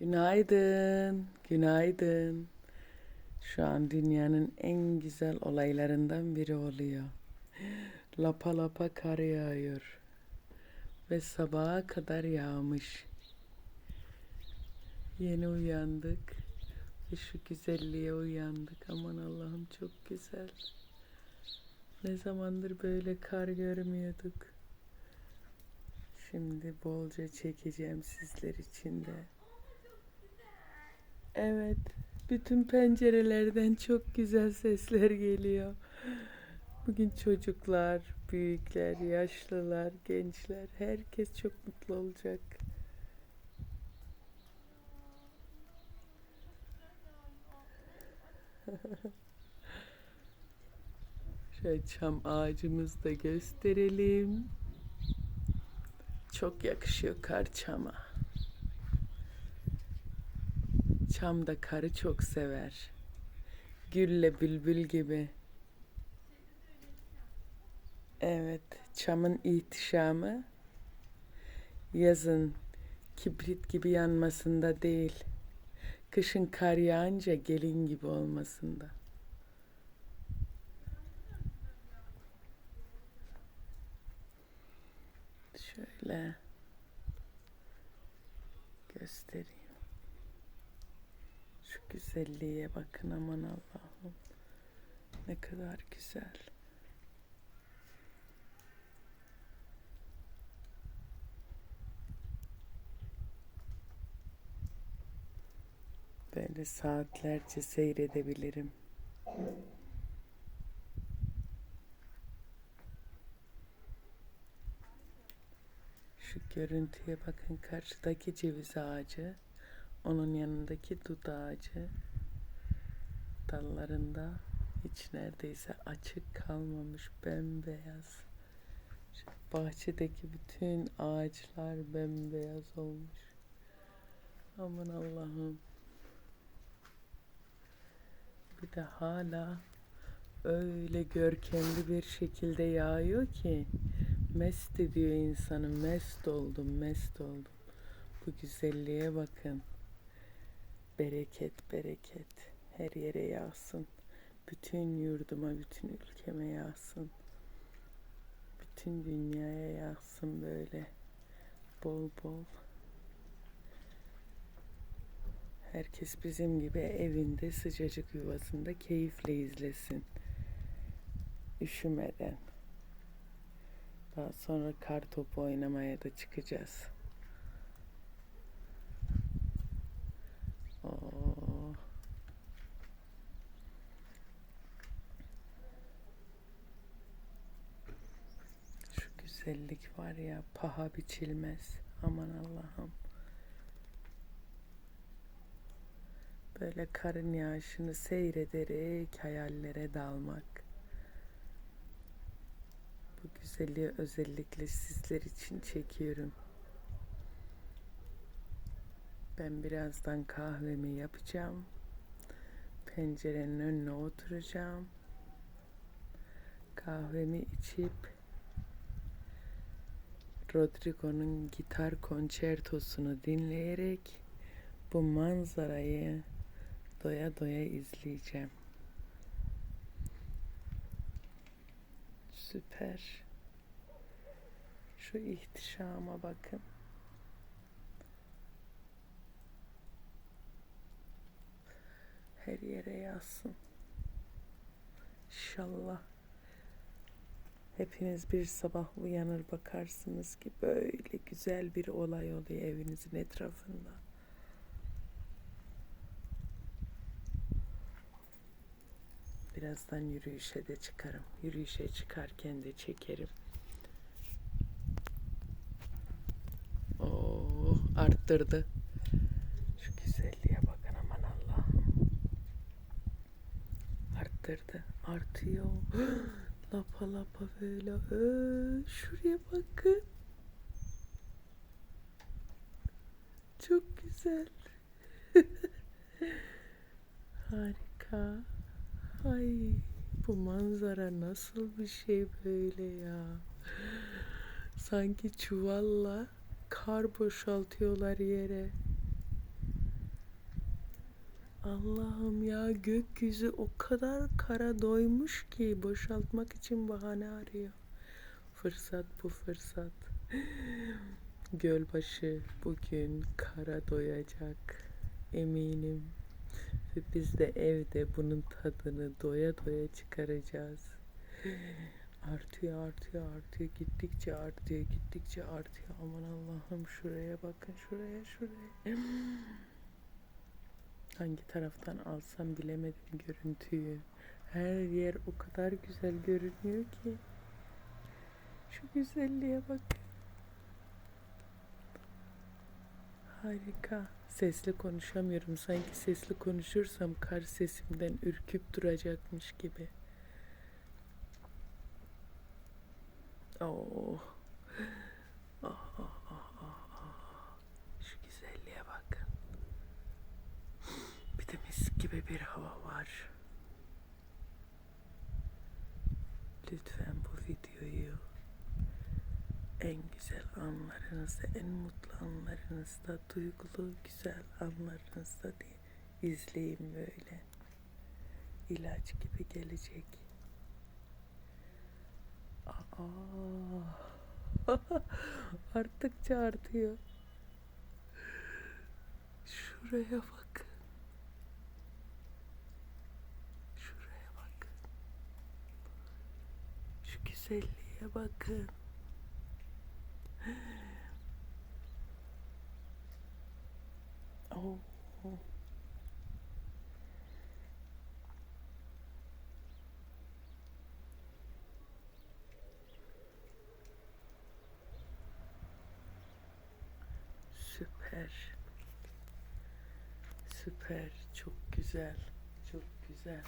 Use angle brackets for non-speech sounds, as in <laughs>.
Günaydın, günaydın. Şu an dünyanın en güzel olaylarından biri oluyor. Lapa lapa kar yağıyor. Ve sabaha kadar yağmış. Yeni uyandık. Ve şu güzelliğe uyandık. Aman Allah'ım çok güzel. Ne zamandır böyle kar görmüyorduk. Şimdi bolca çekeceğim sizler için de. Evet, bütün pencerelerden çok güzel sesler geliyor. Bugün çocuklar, büyükler, yaşlılar, gençler, herkes çok mutlu olacak. <laughs> Şöyle çam ağacımızı da gösterelim. Çok yakışıyor kar çama. Çam da karı çok sever. Gülle bülbül gibi. Evet, çamın ihtişamı yazın kibrit gibi yanmasında değil, kışın kar yağınca gelin gibi olmasında. Şöyle göstereyim. Güzelliğe bakın aman Allah'ım. Ne kadar güzel. Böyle saatlerce seyredebilirim. Şu görüntüye bakın karşıdaki ceviz ağacı, onun yanındaki dut ağacı dallarında hiç neredeyse açık kalmamış bembeyaz. Şu bahçedeki bütün ağaçlar bembeyaz olmuş. Aman Allah'ım. Bir de hala öyle görkemli bir şekilde yağıyor ki mest ediyor insanı. Mest oldum, mest oldum. Bu güzelliğe bakın. Bereket, bereket. Her yere yağsın. Bütün yurduma, bütün ülkeme yağsın. Bütün dünyaya yağsın böyle. Bol bol. Herkes bizim gibi evinde sıcacık yuvasında keyifle izlesin. Üşümeden. Daha sonra kar topu oynamaya da çıkacağız. Şu güzellik var ya paha biçilmez. Aman Allah'ım. Böyle karın yağışını seyrederek hayallere dalmak. Bu güzelliği özellikle sizler için çekiyorum. Ben birazdan kahvemi yapacağım. Pencerenin önüne oturacağım. Kahvemi içip Rodrigo'nun gitar konçertosunu dinleyerek bu manzarayı doya doya izleyeceğim. Süper. Şu ihtişama bakın. Her yere yazsın. İnşallah. Hepiniz bir sabah uyanır bakarsınız ki böyle güzel bir olay oluyor evinizin etrafında. Birazdan yürüyüşe de çıkarım. Yürüyüşe çıkarken de çekerim. Oh, arttırdı. Şu güzelliğe bakın aman Allah'ım. Arttırdı. Artıyor. <gasps> lapa lapa böyle. Ee, şuraya bakın. Çok güzel. <laughs> Harika. Ay bu manzara nasıl bir şey böyle ya. <gasps> Sanki çuvalla kar boşaltıyorlar yere. Allah'ım ya gökyüzü o kadar kara doymuş ki boşaltmak için bahane arıyor. Fırsat bu fırsat. Gölbaşı bugün kara doyacak eminim. Ve biz de evde bunun tadını doya doya çıkaracağız. Artıyor artıyor artıyor gittikçe artıyor gittikçe artıyor. Aman Allah'ım şuraya bakın şuraya şuraya. Hangi taraftan alsam bilemedim görüntüyü. Her yer o kadar güzel görünüyor ki. Şu güzelliğe bak. Harika. Sesli konuşamıyorum. Sanki sesli konuşursam kar sesimden ürküp duracakmış gibi. Oh. Ah, ah, ah, ah, ah. Şu güzelliğe bakın. Bir de mis gibi bir hava var. Lütfen bu videoyu en güzel anlarınızda, en mutlu anlarınızda, duygulu güzel anlarınızda diye izleyin böyle. İlaç gibi gelecek. Aa, <laughs> arttıkça artıyor. Şuraya bakın. Şuraya bakın. Şu güzelliğe bakın. <gasps> Oh. Süper. Süper. Çok güzel. Çok güzel.